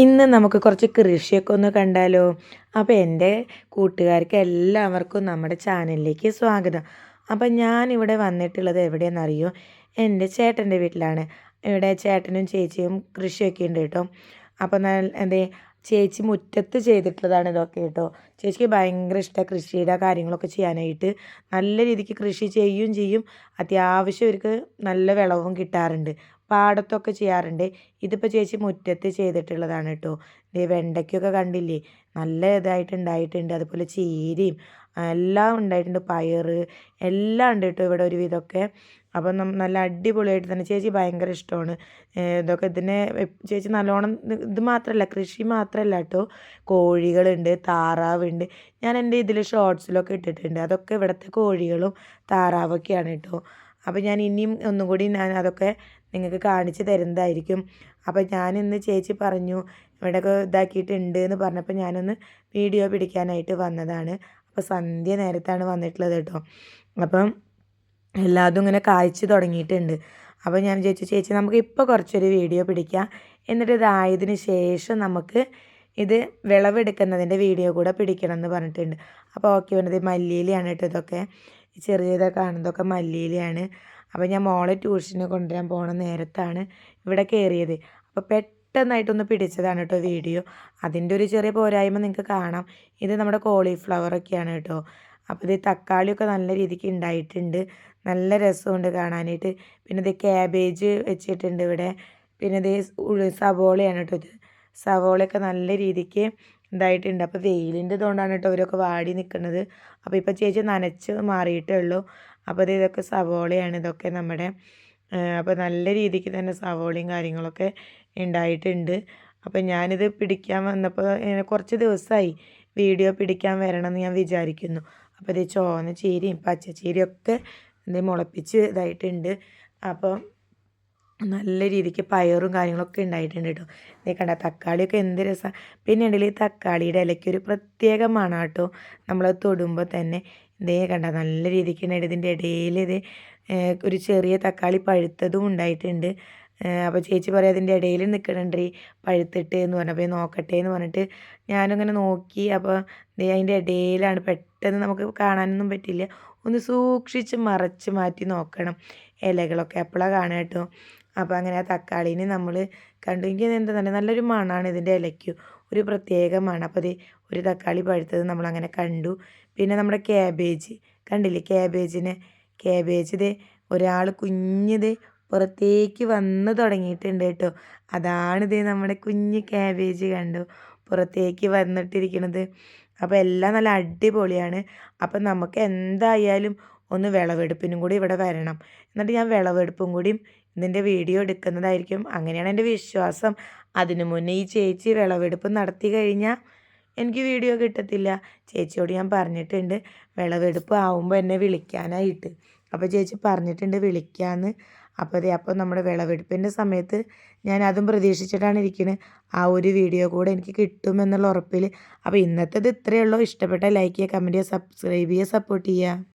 ഇന്ന് നമുക്ക് കുറച്ച് കൃഷിയൊക്കെ ഒന്ന് കണ്ടാലോ? അപ്പോൾ എന്റെ കൂട്ടുകാർക്ക് എല്ലാവർക്കും നമ്മുടെ ചാനലിലേക്ക് സ്വാഗതം. അപ്പം ഞാനിവിടെ വന്നിട്ടുള്ളത് എവിടെയെന്നറിയോ എന്റെ ചേട്ടന്റെ വീട്ടിലാണ്. ഇവിടെ ചേട്ടനും ചേച്ചിയും കൃഷിയൊക്കെ ഉണ്ട് കേട്ടോ. അപ്പം എന്തേ ചേച്ചി മുറ്റത്ത് ചെയ്തിട്ടുള്ളതാണ് ഇതൊക്കെ കേട്ടോ. ചേച്ചിക്ക് ഭയങ്കര ഇഷ്ടമാണ് കൃഷിയുടെ കാര്യങ്ങളൊക്കെ ചെയ്യാനായിട്ട്. നല്ല രീതിക്ക് കൃഷി ചെയ്യും ചെയ്യും. അത്യാവശ്യം ഇവർക്ക് നല്ല വിളവും കിട്ടാറുണ്ട്. പാടത്തൊക്കെ ചെയ്യാറുണ്ട്. ഇതിപ്പോൾ ചേച്ചി മുറ്റത്ത് ചെയ്തിട്ടുള്ളതാണ് കേട്ടോ ദേ വെണ്ടയ്ക്കൊക്കെ കണ്ടില്ലേ? നല്ല ഇതായിട്ട് ഉണ്ടായിട്ടുണ്ട് അതുപോലെ ചീരയും എല്ലാം ഉണ്ടായിട്ടുണ്ട്. പയർ എല്ലാം ഉണ്ട് കേട്ടോ ഇവിടെ ഒരുവിധമൊക്കെ അപ്പം നല്ല അടിപൊളിയായിട്ട് തന്നെ ചേച്ചി ഭയങ്കര ഇഷ്ടമാണ്. ഇതൊക്കെ ഇതിനെ ചേച്ചി നല്ലോണം ഇത് മാത്രമല്ല കൃഷി മാത്രമല്ല കേട്ടോ കോഴികളുണ്ട് താറാവുണ്ട്. ഞാൻ എന്റെ ഇതിൽ ഷോർട്സിലൊക്കെ ഇട്ടിട്ടുണ്ട്. അതൊക്കെ ഇവിടുത്തെ കോഴികളും താറാവൊക്കെയാണ് കേട്ടോ അപ്പോൾ ഞാൻ ഇനിയും ഒന്നും കൂടി ഞാൻ അതൊക്കെ നിങ്ങൾക്ക് കാണിച്ച് തരുന്നതായിരിക്കും. അപ്പോൾ ഞാനിന്ന് ചേച്ചി പറഞ്ഞു ഇവിടെയൊക്കെ ഇതാക്കിയിട്ടുണ്ട് എന്ന് പറഞ്ഞപ്പോൾ ഞാനൊന്ന് വീഡിയോ പിടിക്കാനായിട്ട് വന്നതാണ്. അപ്പോൾ സന്ധ്യ നേരത്താണ് വന്നിട്ടുള്ളത് കേട്ടോ. അപ്പം എല്ലാതും ഇങ്ങനെ കായ്ച്ചു തുടങ്ങിയിട്ടുണ്ട്. അപ്പോൾ ഞാൻ ചേച്ചി ചേച്ചി നമുക്ക് ഇപ്പോൾ കുറച്ചൊരു വീഡിയോ പിടിക്കാം. എന്നിട്ട് ഇതായതിനു ശേഷം നമുക്ക് ഇത് വിളവെടുക്കുന്നതിന്റെ വീഡിയോ കൂടെ പിടിക്കണം എന്ന് പറഞ്ഞിട്ടുണ്ട്. അപ്പോൾ ഓക്കെ വേണ്ടത് മല്ലിയിലയാണ് കേട്ടോ ഇതൊക്കെ. ചെറിയതൊക്കെ കാണുന്നതൊക്കെ മല്ലിയിലയാണ്. അപ്പോൾ ഞാൻ മോളെ ട്യൂഷന് കൊണ്ടുവരാൻ പോണ നേരത്താണ് ഇവിടെ കയറിയത്. അപ്പോൾ പെട്ടെന്നായിട്ടൊന്ന് പിടിച്ചതാണ് കേട്ടോ വീഡിയോ. അതിന്റെ ഒരു ചെറിയ പോരായ്മ നിങ്ങൾക്ക് കാണാം. ഇത് നമ്മുടെ കോളിഫ്ലവറൊക്കെയാണ് കേട്ടോ. അപ്പോൾ ഇത് തക്കാളിയൊക്കെ നല്ല രീതിക്ക് ഉണ്ടായിട്ടുണ്ട്. നല്ല രസമുണ്ട് കാണാനായിട്ട്. പിന്നെ ഇത് ക്യാബേജ് വെച്ചിട്ടുണ്ട് ഇവിടെ. പിന്നെ ഇത് സവോളയാണ് കേട്ടോ ഇത്. സവോളയൊക്കെ നല്ല രീതിക്ക് ഇതായിട്ടുണ്ട്. അപ്പോൾ വെയിലിന്റെ ഇതുകൊണ്ടാണ് കേട്ടോ അവരൊക്കെ വാടി നിൽക്കുന്നത്. അപ്പോൾ ഇപ്പോൾ ചേച്ചി നനച്ച് മാറിയിട്ടേ ഉള്ളൂ. അപ്പോൾ ഇത് ഇതൊക്കെ സവോളയാണ്. ഇതൊക്കെ നമ്മുടെ അപ്പോൾ നല്ല രീതിക്ക് തന്നെ സവോളയും കാര്യങ്ങളൊക്കെ ഉണ്ടായിട്ടുണ്ട്. അപ്പോൾ ഞാനിത് പിടിക്കാൻ വന്നപ്പോൾ കുറച്ച് ദിവസമായി വീഡിയോ പിടിക്കാൻ വരണം എന്ന് ഞാൻ വിചാരിക്കുന്നു. അപ്പോൾ ഇത് ചോന്ന ചീരയും പച്ചച്ചീരയും ഒക്കെ ഇത് മുളപ്പിച്ച് ഇതായിട്ടുണ്ട്. അപ്പോൾ നല്ല രീതിക്ക് പയറും കാര്യങ്ങളൊക്കെ ഉണ്ടായിട്ടുണ്ട് കേട്ടോ. നീ കണ്ട തക്കാളിയൊക്കെ എന്ത് രസമാണ് പിന്നെ ഉണ്ടെങ്കിൽ ഈ തക്കാളിയുടെ ഇലയ്ക്ക് ഒരു പ്രത്യേക മണം കേട്ടോ. തൊടുമ്പോൾ തന്നെ ഇതേ കണ്ട നല്ല രീതിക്ക് തന്നെ ഇതിന്റെ ഇടയിൽ ഇത് ഒരു ചെറിയ തക്കാളി പഴുത്തതും ഉണ്ടായിട്ടുണ്ട്. അപ്പോൾ ചേച്ചി പറയാം അതിന്റെ ഇടയിൽ നിൽക്കണുണ്ട് പഴുത്തിട്ട് എന്ന് പറഞ്ഞപ്പോൾ നോക്കട്ടെ എന്ന് പറഞ്ഞിട്ട് ഞാനിങ്ങനെ നോക്കി. അപ്പോൾ അതിന്റെ ഇടയിലാണ്. പെട്ടെന്ന് നമുക്ക് കാണാനൊന്നും പറ്റില്ല. ഒന്ന് സൂക്ഷിച്ച് മറച്ച് മാറ്റി നോക്കണം. ഇലകളൊക്കെ എപ്പോഴാണ് കാണുക കേട്ടോ. അപ്പോൾ അങ്ങനെ ആ തക്കാളീനെ നമ്മൾ കണ്ടു. എനിക്ക് എന്താ തന്നെ നല്ലൊരു മണമാണ് ഇതിന്റെ ഇലയ്ക്ക്. ഒരു പ്രത്യേക മണം. അപ്പോൾ അത് ഒരു തക്കാളി പഴുത്തത് നമ്മളങ്ങനെ കണ്ടു. പിന്നെ നമ്മുടെ ക്യാബേജ്. കണ്ടില്ലേ ക്യാബേജിനെ? ക്യാബേജ് ഇത് ഒരാൾ കുഞ്ഞിത് പുറത്തേക്ക് വന്ന് തുടങ്ങിയിട്ടുണ്ട് കേട്ടോ. അതാണിത് നമ്മുടെ കുഞ്ഞ് ക്യാബേജ് കണ്ടു. പുറത്തേക്ക് വന്നിട്ടിരിക്കണത്. അപ്പോൾ എല്ലാം നല്ല അടിപൊളിയാണ്. അപ്പം നമുക്ക് എന്തായാലും ഒന്ന് വിളവെടുപ്പിനും കൂടി ഇവിടെ വരണം. എന്നിട്ട് ഞാൻ വിളവെടുപ്പും കൂടിയും ഇതിന്റെ വീഡിയോ എടുക്കുന്നതായിരിക്കും. അങ്ങനെയാണ് എന്റെ വിശ്വാസം. അതിനു മുന്നേ ഈ ചേച്ചി വിളവെടുപ്പ് നടത്തി കഴിഞ്ഞാൽ എനിക്ക് വീഡിയോ കിട്ടത്തില്ല. ചേച്ചിയോട് ഞാൻ പറഞ്ഞിട്ടുണ്ട് വിളവെടുപ്പ് ആവുമ്പോൾ എന്നെ വിളിക്കാനായിട്ട്. അപ്പോൾ ചേച്ചി പറഞ്ഞിട്ടുണ്ട് വിളിക്കാമെന്ന് അപ്പോൾ അതെ അപ്പോൾ നമ്മുടെ വിളവെടുപ്പിന്റെ സമയത്ത് ഞാൻ അതും പ്രതീക്ഷിച്ചിട്ടാണ് ഇരിക്കുന്നത് ആ ഒരു വീഡിയോ കൂടെ എനിക്ക് കിട്ടുമെന്നുള്ള ഉറപ്പിൽ. അപ്പോൾ ഇന്നത്തേത് ഇത്രയേ ഉള്ളൂ. ഇഷ്ടപ്പെട്ട ലൈക്ക് ചെയ്യുക കമന്റ് ചെയ്യുക സബ്സ്ക്രൈബ് ചെയ്യുക സപ്പോർട്ട് ചെയ്യുക.